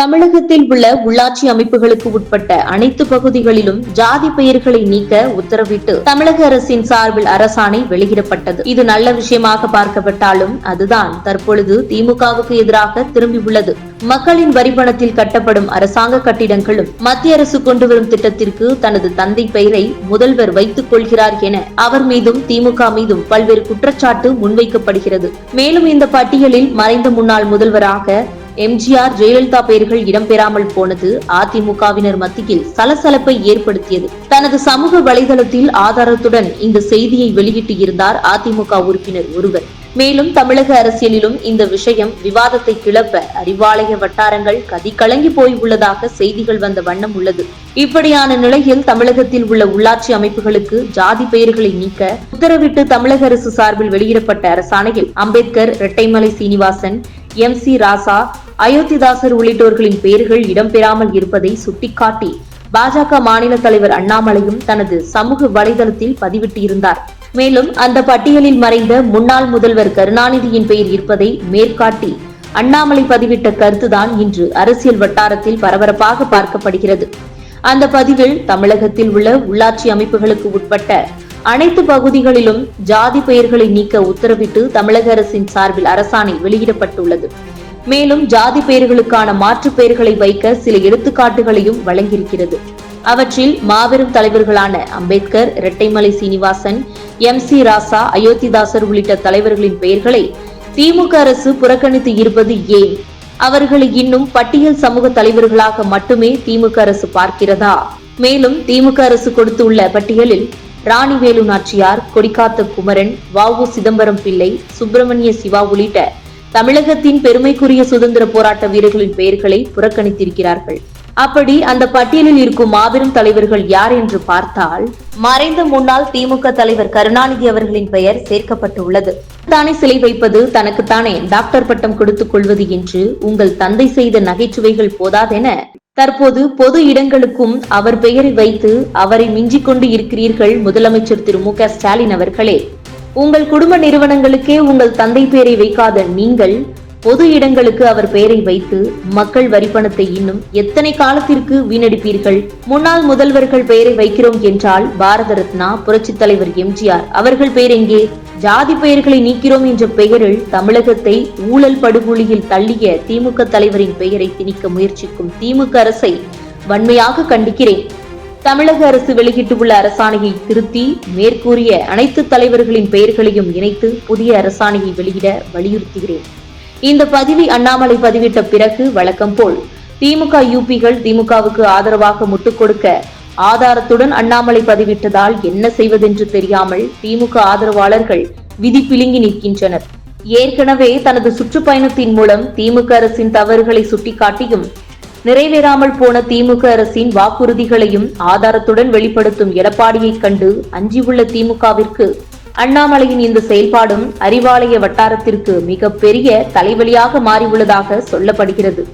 தமிழகத்தில் உள்ள உள்ளாட்சி அமைப்புகளுக்கு உட்பட்ட அனைத்து பகுதிகளிலும் ஜாதி பெயர்களை நீக்க உத்தரவிட்டு தமிழக அரசின் சார்பில் அரசாணை வெளியிடப்பட்டது. இது நல்ல விஷயமாக பார்க்கப்பட்டாலும் அதுதான் தற்பொழுது திமுகவுக்கு எதிராக திரும்பியுள்ளது. மக்களின் வரிபணத்தில் கட்டப்படும் அரசாங்க கட்டிடங்களும் மத்திய அரசு கொண்டு வரும் திட்டத்திற்கு தனது தந்தை பெயரை முதல்வர் வைத்துக் கொள்கிறார் என அவர் மீதும் திமுக மீதும் பல்வேறு குற்றச்சாட்டு முன்வைக்கப்படுகிறது. மேலும் இந்த பட்டியலில் மறைந்த முன்னாள் முதல்வராக எம்ஜிஆர் ஜெயலலிதா பெயர்கள் இடம்பெறாமல் போனது அதிமுகவினர் மத்தியில் சலசலப்பை ஏற்படுத்தியது. தனது சமூக வலைதளத்தில் ஆதாரத்துடன் இந்த செய்தியை வெளியிட்டு இருந்தார் அதிமுக உறுப்பினர் ஒருவர். மேலும் தமிழக அரசியலிலும் இந்த விஷயம் விவாதத்தை கிளப்ப அறிவாலய வட்டாரங்கள் கதி கலங்கி போய் உள்ளதாக செய்திகள் வந்த வண்ணம் உள்ளது. இப்படியான நிலையில் தமிழகத்தில் உள்ள உள்ளாட்சி அமைப்புகளுக்கு ஜாதி பெயர்களை நீக்க உத்தரவிட்டு தமிழக அரசு சார்பில் வெளியிடப்பட்ட அரசாணையில் அம்பேத்கர் இரட்டைமலை சீனிவாசன் எம் சி ராசா அயோத்திதாசர் உள்ளிட்டோர்களின் பெயர்கள் இடம்பெறாமல் இருப்பதை சுட்டிக்காட்டி பாஜக மாநில தலைவர் அண்ணாமலையும் தனது சமூக வலைதளத்தில் பதிவிட்டிருந்தார். மேலும் அந்த பட்டியலில் மறைந்த முன்னாள் முதல்வர் கருணாநிதியின் பெயர் இருப்பதை மேற்காட்டி அண்ணாமலை பதிவிட்ட கருத்துதான் இன்று அரசியல் வட்டாரத்தில் பரபரப்பாக பார்க்கப்படுகிறது. அந்த பதிவில் தமிழகத்தில் உள்ள உள்ளாட்சி அமைப்புகளுக்கு உட்பட்ட அனைத்து பகுதிகளிலும் ஜாதி பெயர்களை நீக்க உத்தரவிட்டு தமிழக அரசின் சார்பில் அரசாணை வெளியிடப்பட்டுள்ளது. மேலும் ஜாதி பெயர்களுக்கான மாற்று பெயர்களை வைக்க சில எடுத்துக்காட்டுகளையும் வழங்கியிருக்கிறது. அவற்றில் மாபெரும் தலைவர்களான அம்பேத்கர் இரட்டைமலை சீனிவாசன் எம் சி ராசா அயோத்திதாசர் உள்ளிட்ட தலைவர்களின் பெயர்களை திமுக அரசு புறக்கணித்து இருப்பது ஏன்? அவர்களை இன்னும் பட்டியல் சமூக தலைவர்களாக மட்டுமே திமுக அரசு பார்க்கிறதா? மேலும் திமுக அரசு கொடுத்துள்ள பட்டியலில் ராணிவேலு நாச்சியார் கொடிக்காத்த குமரன் வ சிதம்பரம் பிள்ளை சுப்பிரமணிய சிவா உள்ளிட்ட தமிழகத்தின் பெருமைக்குரிய சுதந்திர போராட்ட வீரர்களின் பெயர்களை புறக்கணித்திருக்கிறார்கள். அப்படி அந்த பட்டியலில் இருக்கும் மாபெரும் தலைவர்கள் யார் என்று பார்த்தால் மறைந்த முன்னாள் திமுக தலைவர் கருணாநிதி அவர்களின் பெயர் சேர்க்கப்பட்டுள்ளது. தானே சிலை வைப்பது தனக்குத்தானே டாக்டர் பட்டம் கொடுத்துக் கொள்வது என்று உங்கள் தந்தை செய்த நகைச்சுவைகள் போதாதென தற்போது பொது இடங்களுக்கும் அவர் பெயரை வைத்து அவரை மிஞ்சிக் கொண்டு இருக்கிறீர்கள் முதலமைச்சர் திரு மு ஸ்டாலின் அவர்களே. உங்கள் குடும்ப நிறுவனங்களுக்கே உங்கள் தந்தை பெயரை வைக்காத நீங்கள் பொது இடங்களுக்கு அவர் பெயரை வைத்து மக்கள் வரிப்பணத்தை இன்னும் எத்தனை காலத்திற்கு வீணடிப்பீர்கள்? முன்னாள் முதல்வர்கள் பெயரை வைக்கிறோம் என்றால் பாரத ரத்னா புரட்சித் தலைவர் எம்ஜிஆர் அவர்கள் பெயர் எங்கே? ஜாதி பெயர்களை நீக்கிறோம் என்ற பெயரில் தமிழகத்தை ஊழல் படுகொலியில் தள்ளிய திமுக தலைவரின் பெயரை திணிக்க முயற்சிக்கும் திமுக அரசை வன்மையாக கண்டிக்கிறேன். தமிழக அரசு வெளியிட்டுள்ள அரசாணையை திருத்தி மேற்கூறிய அனைத்து தலைவர்களின் பெயர்களையும் இணைத்து புதிய அரசாணையை வெளியிட வலியுறுத்துகிறேன். இந்த பதிவை அண்ணாமலை பதிவிட்ட பிறகு வழக்கம் போல் திமுக யூபிகள் திமுகவுக்கு ஆதரவாக முட்டுக் கொடுக்க ஆதாரத்துடன் அண்ணாமலை பதிவிட்டதால் என்ன செய்வதென்று தெரியாமல் திமுக ஆதரவாளர்கள் விதி பிழுங்கி நிற்கின்றனர். ஏற்கனவே தனது சுற்றுப்பயணத்தின் மூலம் திமுக அரசின் தவறுகளை சுட்டிக்காட்டியும் நிறைவேறாமல் போன திமுக அரசின் வாக்குறுதிகளையும் ஆதாரத்துடன் வெளிப்படுத்தும் எடப்பாடியைக் கண்டு அஞ்சியுள்ள திமுகவிற்கு அண்ணாமலையின் இந்த செயல்பாடும் அறிவாலய வட்டாரத்திற்கு மிக பெரிய தலைவலியாக மாறியுள்ளதாக சொல்லப்படுகிறது.